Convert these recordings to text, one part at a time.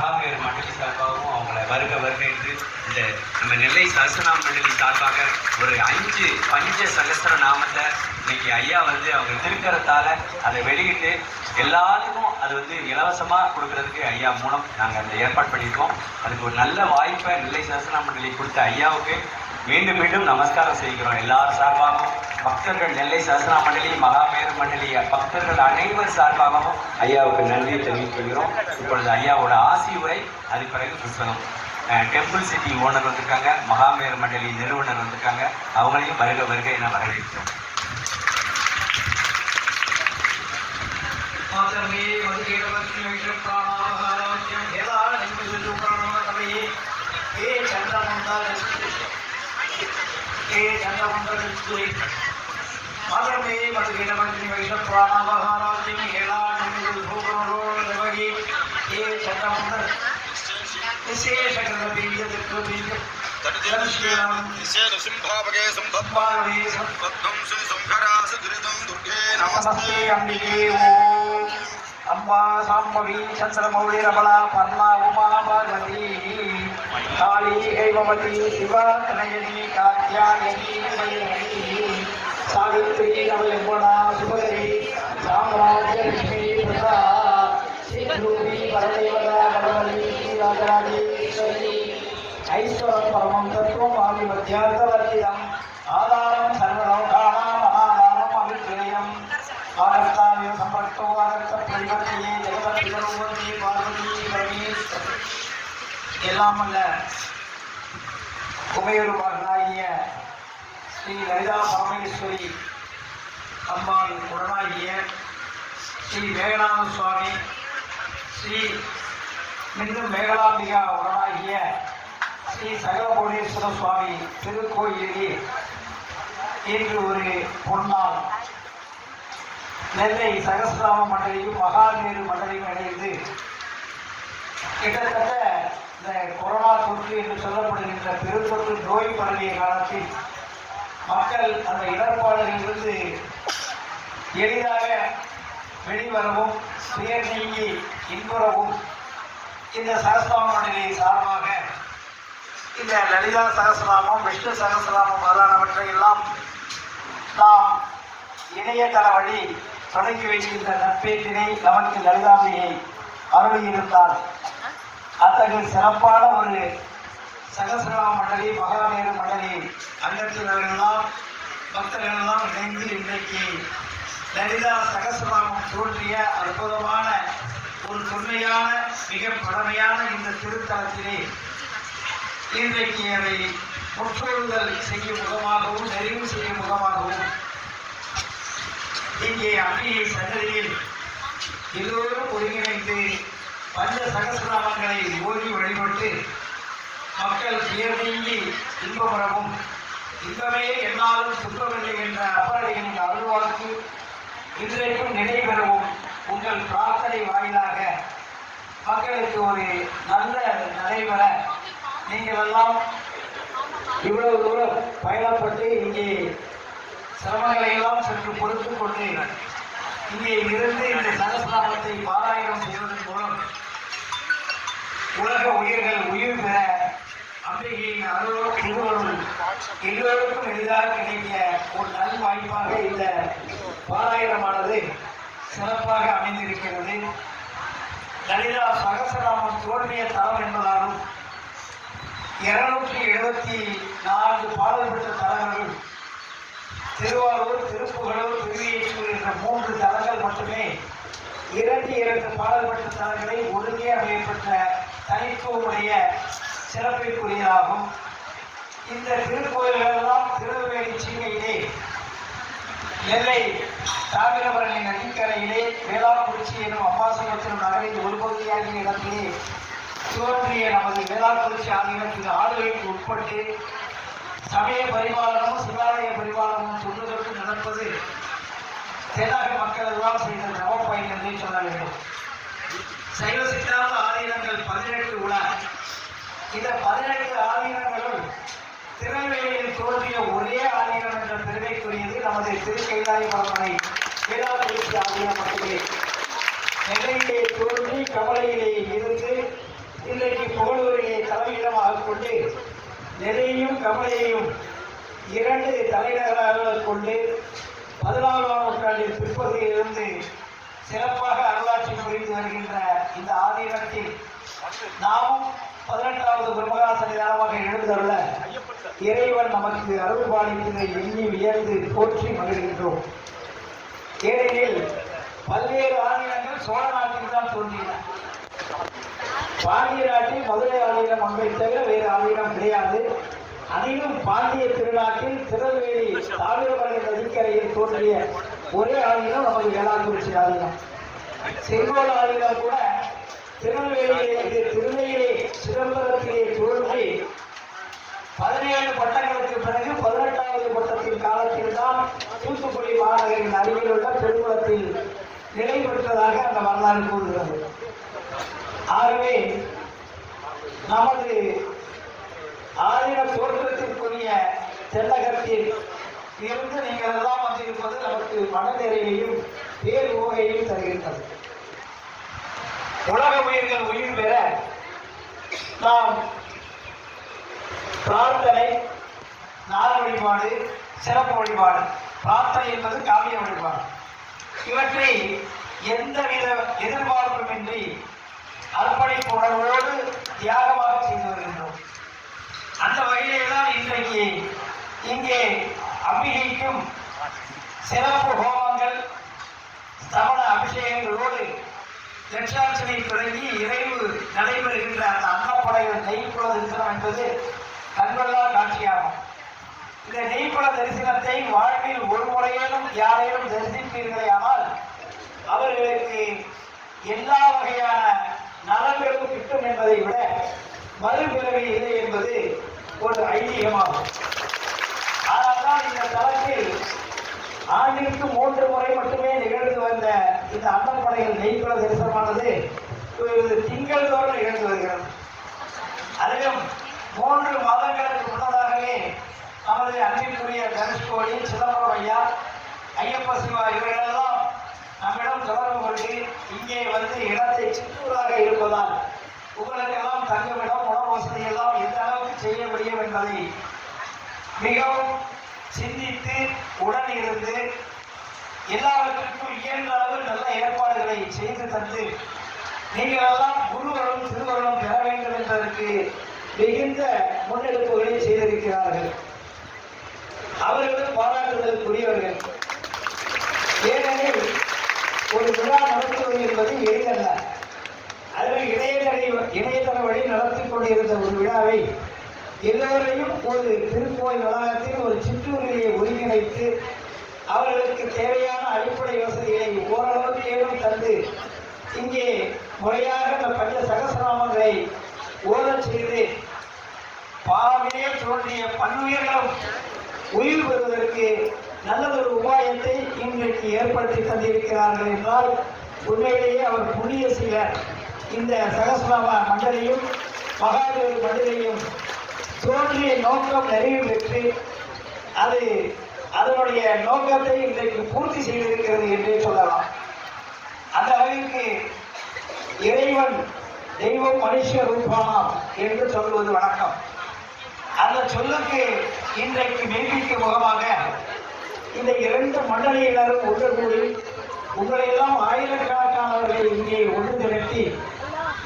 சார்பாகவும் மண்டலி சார்பாகவும் அவங்கள வருக வருக என்று இந்த நம்ம நெல்லை சரசனா மண்டலி சார்பாக ஒரு அஞ்சு பஞ்ச சகசர நாமத்தை இன்னைக்கு ஐயா வந்து அவங்க திருக்கிறதால அதை வெளியிட்டு எல்லாத்துக்கும் அது வந்து இலவசமாக கொடுக்கறதுக்கு ஐயா மூலம் நாங்கள் அந்த ஏற்பாடு பண்ணியிருக்கோம். அதுக்கு ஒரு நல்ல வாய்ப்பை நெல்லை சரஸ்வநாம மண்டலி கொடுத்த ஐயாவுக்கு மீண்டும் மீண்டும் நமஸ்காரம் செய்கிறோம். எல்லார் சார்பாகவும் பக்தர்கள் நெல்லை சரஸ்வரா மண்டலி மகாமேரு மண்டலி பக்தர்கள் அனைவர் சார்பாகவும் ஐயாவுக்கு நன்றியை தெரிவித்துக்கிறோம் இப்பொழுது ஐயாவோட ஆசி உரை அது பிறகு புத்தகம். டெம்பிள் சிட்டி ஓனர் வந்திருக்காங்க மகாமேரு மண்டலி நிறுவனர் வந்திருக்காங்க. அவங்களையும் வருக வருக என வரவேற்கிறோம். மாதமே ஏ ஏ ಅದರಲ್ಲಿ ಮತ್ತು ಗಿಡಮಂತ್ರಿ ವೈಶಪ್ರಾಣ ವ್ಯವಹಾರಾದಿ ಹೇಳಾ ಭೂಗರು ನಮಗೆ ಏ ಚಂದ್ರ ವಿಶೇಷ ಬೀಜ ಬೀಜ సింభావగే సంభద్వాగే సంపద్వం శ్రీ సంఘరాసు దురితం దుర్గే నమస్తే అంబికే ఓం అంబా సాంబవి చంద్రమౌళిరమళా పర్ణా ఉమా భగవతి శివ కనయని కాత్యాయని கனயனி காத்யாயனி வைரவி சாவித்ரி நவயமுனா சுபகரி சாம்ராஜ்ய லட்சுமி பிரதா ஸ்ரீரூபி பரதேவதா பகவதி ராஜராஜேஸ்வரி ஐஸ்வரம் பரமம் தத்துவம் ஆதிமத்தியார்த்தவர்த்திதம் ஆதாரம் சர்வலோகானாம் மகாதாரம் அபிப்பிரயம் ஆகஸ்தாவிய சம்பர்த்தோ ஆகஸ்த பிரதிபத்தியே ஜெகதப்பிதரோவதி பார்வதி பரமேஸ்வரி எல்லாம் அல்ல உமையொரு மகனாகிய ஸ்ரீ லலிதா பரமேஸ்வரி அம்மாள் உடனாகிய ஸ்ரீ மேகநாத சுவாமி ஸ்ரீ மின்னும் மேகலாம்பிகா உடனாகிய ஸ்ரீ சகலபோடீஸ்வர சுவாமி திருக்கோயிலில் இன்று ஒரு பொன்னால் நெல்லை சகசிராம மண்டலையும் மகாநேரு மண்டலையும் இணைந்து கிட்டத்தட்ட இந்த கொரோனா தொற்று என்று சொல்லப்படுகின்ற பெருந்தொற்று நோய் பரவிய காலத்தில் மக்கள் அந்த இடர்பாடுகளிலிருந்து எளிதாக வெளிவரவும் துயர் நீங்கி இன்புறவும் இந்த சகசிராம சார்பாக இந்த லலிதா சகசிராமம் விஷ்ணு சகசிராமம் முதலானவற்றை எல்லாம் நாம் இணையதள வழி தொடங்கி வைக்கின்ற நற்பேற்றினை நமக்கு லலிதாம்பியை அருளியிருந்தார். அத்தகைய சிறப்பான ஒரு சகசிரா மண்டலி மகாமேரு மண்டலி அங்கத்தினர்களெல்லாம் பக்தர்களெல்லாம் இணைந்து இன்றைக்கு லலிதா சகசிரநாமம் தோன்றிய அற்புதமான ஒரு தொன்மையான மிக பழமையான இந்த திருத்தலத்திலே இன்றைக்கு அதை முற்றோடுதல் செய்யும் முகமாகவும் நிறைவு செய்யும் முகமாகவும் இங்கே அன்னையை சன்னதியில் எல்லோரும் ஒருங்கிணைந்து பஞ்ச சகசிரநாமங்களை ஓதி வழிபட்டு மக்கள் துயர் நீங்கி இன்பமுறவும் இன்பமே என்னாலும் துன்பமில்லை என்ற அப்பரடிகளின் அருள்வாக்கு இன்றைக்கும் நினைவெறவும் உங்கள் பிரார்த்தனை வாயிலாக மக்களுக்கு ஒரு நல்ல நடைபெற நீங்கள் எல்லாம் இவ்வளவு தூரம் பயணப்பட்டு இங்கே சிரமங்களை எல்லாம் சற்று பொறுத்து கொண்டு இங்கே இருந்து இந்த சகசிராமத்தை பாராயணம் செய்வதன் மூலம் உலக உயிர்கள் உயிர் பெற அம்பிகையின் அருள் திருவருள் எல்லோருக்கும் எளிதாக கிடைக்க ஒரு நல் வாய்ப்பாக இந்த பாராயணமானது சிறப்பாக அமைந்திருக்கிறது. லலிதா சகசராமன் தோன்றிய தலம் என்பதாலும் இருநூற்றி எழுபத்தி நான்கு பாடல் பெற்ற தலங்கள் திருவாரூர் திருப்புகழூர் திருவியேச்சூர் என்ற மூன்று தலங்கள் மட்டுமே இரண்டு இரண்டு பாடல் பெற்ற தலங்களை ஒருங்கே அமையப்பட்ட தனித்துவமுடைய சிறப்பிற்குரியதாகும். இந்த திருக்கோயில்களெல்லாம் திருநெல்வேலி சீமையிலே நெல்லை தாமிரபரணி நதிக்கரையிலே வேளாக்குறிச்சி எனும் அம்பாசகத்தின் நகரின் ஒரு பகுதியாகிய இடத்திலே தோன்றிய நமது வேளாக்குறிச்சி ஆகியவற்றின் ஆளுகைக்கு உட்பட்டு சமய பரிபாலனமும் சிவாலய பரிபாலனமும் தொன்று நடப்பது தென்னாக மக்கள் எல்லாம் செய்த நவப்பயன் என்றே சொல்ல வேண்டும். சைவ சித்தாந்த ஆதீனங்கள் பதினெட்டு உள்ள இந்த பதினெட்டு ஆதீனங்களும் திருநெல்வேலியில் தோன்றிய ஒரே ஆதீனம் என்ற பெருமைக்குரியது நமது திருக்கைலாய பரமனை வேளாண்மை ஆதீனம் மட்டுமே. நெல்லையிலே தோன்றி கமலையிலே இருந்து இன்றைக்கு புகழூரிலே தலைமையிடமாக கொண்டு நெல்லையையும் கமலையையும் இரண்டு தலைநகராக கொண்டு பதினாலாம் நூற்றாண்டின் பிற்பகுதியிலிருந்து சிறப்பாக அருளாட்சி புரிந்து வருகின்ற இந்த ஆதீனத்தில் நாமும் பதினெட்டாவது பிரம்மகா சன்னிதானமாக எழுந்தருள இறைவன் நமக்கு அருள் பாலிப்பதை எண்ணி வியந்து போற்றி மகிழ்கின்றோம். ஏனெனில் பல்வேறு ஆங்கிலங்கள் சோழ நாட்டில் தான் தோன்றின. பாண்டிய நாட்டில் மதுரை ஆலயம் ஒன்றை தவிர வேறு ஆலயம் கிடையாது. அதிலும் பாண்டிய திருநாட்டில் திருநெல்வேலி தாமிரபரணி நதிக்கரையில் தோன்றிய ஒரே ஆலயம் நமது வேளாக்குறிச்சி ஆலயம். செங்கோல் ஆலயம் கூட திருநெல்வேலியிலே இது திருநெல்வேலி சிதம்பரத்திலே தோன்றி பதினேழு பட்டங்களுக்கு பிறகு பதினெட்டாவது பட்டத்தின் காலத்தில் தான் தூத்துக்குடி மாநகரின் அருகில் உள்ள பெருங்குளத்தில் நிலை பெற்றதாக அந்த வரலாறு கூறுகிறது. ஆகவே நமது ஆதின தோற்றத்திற்குரிய தென்னகத்தில் இருந்து நீங்கள் எல்லாம் வந்திருப்பது நமக்கு மனநிறைவையும் பேருகையும் தருகின்றது. உலக உயிர்கள் உயிர் பெற நாம் பிரார்த்தனை நார வழிபாடு சிறப்பு வழிபாடு. பிரார்த்தனை என்பது காவிய வழிபாடு. இவற்றை எந்தவித எதிர்பார்ப்புமின்றி அர்ப்பணிப்பு உணர்வோடு தியாகமாக செய்து வருகின்றோம். அந்த வகையிலே தான் இன்றைக்கு இங்கே அம்பிகைக்கும் சிறப்பு ஹோமங்கள் சமண அபிஷேகங்களோடு லட்சாட்சனை தொடங்கி இறைவு நடைபெறுகின்ற அந்த அன்னப்படைகள் நெய்ப்புல தரிசனம் என்பது கண்கொள்ளா காட்சியாகும். இந்த நெய்ப்புல தரிசனத்தை வாழ்வில் ஒரு முறையிலும் யாரையும் தரிசிப்பீர்களே ஆனால் அவர்களுக்கு எல்லா வகையான நலன்களும் கிட்டும் என்பதை விட மறுபிறவி இல்லை என்பது ஒரு ஐதீகமாகும். ஆனால் இந்த தளத்தில் ஆண்டிற்கு மூன்று முறை மட்டுமே நிகழ்ந்து வந்த இந்த அன்னப்படைகள் நெய்க்குள தரிசனமானது திங்கள் தோறும் நிகழ்ந்து வருகிறது. அதிலும் மூன்று மாதங்களுக்கு முன்னதாகவே நமது அன்பிற்குரிய தனுஷ்கோடி சிதம்பரம் ஐயா ஐயப்ப சிவா இவர்களெல்லாம் நம்மிடம் தொடர்பு கொண்டு இங்கே வந்து இடத்தை சிற்றூராக இருப்பதால் உங்களுக்கெல்லாம் தங்குமிடம் உணவு வசதி எல்லாம் எந்த அளவுக்கு செய்ய முடியும் என்பதை மிகவும் சிந்தித்து உடன் இருந்து எல்லாவற்றிற்கும் இயன்ற செய்து தந்து நீங்களெல்லாம் குருவரும் திருவருளும் பெற வேண்டும் என்பதற்கு மிகுந்த முன்னெடுப்புகளை செய்திருக்கிறார்கள். அவர்களும் பாராட்டுதலுக்குரியவர்கள். ஏனெனில் ஒரு விழா நடத்துவது என்பது எளிதல்ல. அதில் இணையதள இணையதள வழி நடத்தி கொண்டிருந்த ஒரு விழாவை எல்லோரையும் ஒரு திருக்கோயில் வளாகத்தில் ஒரு சிற்றூரிலே ஒருங்கிணைத்து அவர்களுக்கு தேவையான அடிப்படை வசதிகளை ஓரளவுக்கு ஏதும் தந்து இங்கே முறையாக இந்த பஞ்ச சகசிரநாமங்களை ஓதச் செய்து பாவிலே தோன்றிய பன்னுயிர்களும் உயிர் பெறுவதற்கு நல்லதொரு உபாயத்தை இன்றைக்கு ஏற்படுத்தி தந்திருக்கிறார்கள் என்றால் உண்மையிலேயே அவர் புண்ணிய சிலர். இந்த சகசிரநாம மண்டலையும் மகாதேவர் மண்டலையும் தோன்றிய நோக்கம் நிறைவு பெற்று அது அதனுடைய நோக்கத்தை இன்றைக்கு பூர்த்தி செய்திருக்கிறது என்றே சொல்லலாம். அந்த அளவிற்கு இறைவன் தெய்வம் மனுஷ ரூபானாம் என்று சொல்வது வணக்கம். அந்த சொல்லுக்கு இன்றைக்கு மெய்ப்பிக்கு முகமாக இந்த இரண்டு மண்டலியினரும் ஒன்று கூடி உங்களையெல்லாம் ஆயிரக்கணக்கானவர்களை இங்கே ஒன்று திரட்டி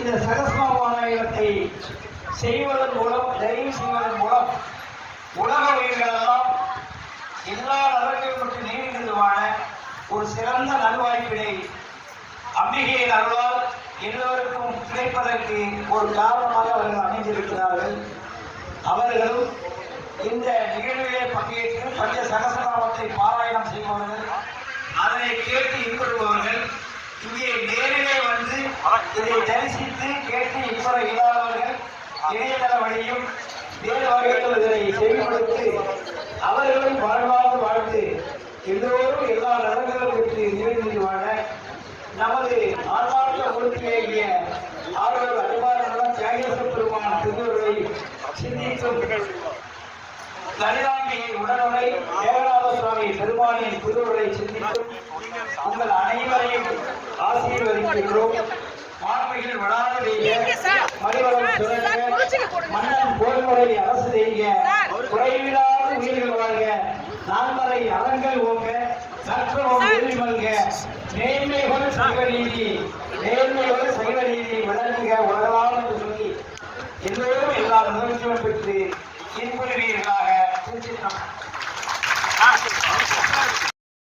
இந்த சகசிரமாராயணத்தை செய்வதன் மூலம் தயவு செய்வதன் மூலம் உலக உயிர்களெல்லாம் எல்லா நலன்களும் பற்றி நீடித்து ஒரு சிறந்த நல்வாய்ப்பினை அம்பிகையின் அருளால் எல்லோருக்கும் கிடைப்பதற்கு ஒரு காரணமாக அவர்கள் அமைந்திருக்கிறார்கள். அவர்களும் இந்த நிகழ்விலே பங்கேற்று பஞ்ச சகசநாமத்தை பாராயணம் செய்பவர்கள் அதனை கேட்டு ஈடுபடுபவர்கள் இங்கே நேரிலே வந்து இதை தரிசித்து கேட்டு இன்பட இல்லாதவர்கள் இணையதள வழியும் வேறு வகையில் இதனை செயல்படுத்தி அவர்களும் வாழ்வாங்கு வாழ்ந்து எல்லோரும் எல்லா நலன்களும் பெற்று வாழ நமது ஆன்மார்க்க உறுப்பினேகிய ஆளுநர் அடிவாரங்களும் தியாகேச பெருமான திருவருளை சிந்திக்கும் லலிதாம்பிகை உடனுரை தேவநாத சுவாமி பெருமானின் திருவுரை சிந்திக்கும் உங்கள் அனைவரையும் ஆசீர்வதிக்கின்றோம். மாண்புகள் வளாது செய்க மறிவளம் சுரக்க மன்னன் போர்முறை அரசு உயிர்கள் வாழ்க நான்மறை அறங்கள் ஓங்க சற்றவும் வெற்றி மல்க. நேர்மைகள் சைவ நீதி நேர்மைகள் சைவ நீதி விளங்குக உலகலாம் என்று சொல்லி எல்லோரும் எல்லா நிகழ்ச்சியும் பெற்று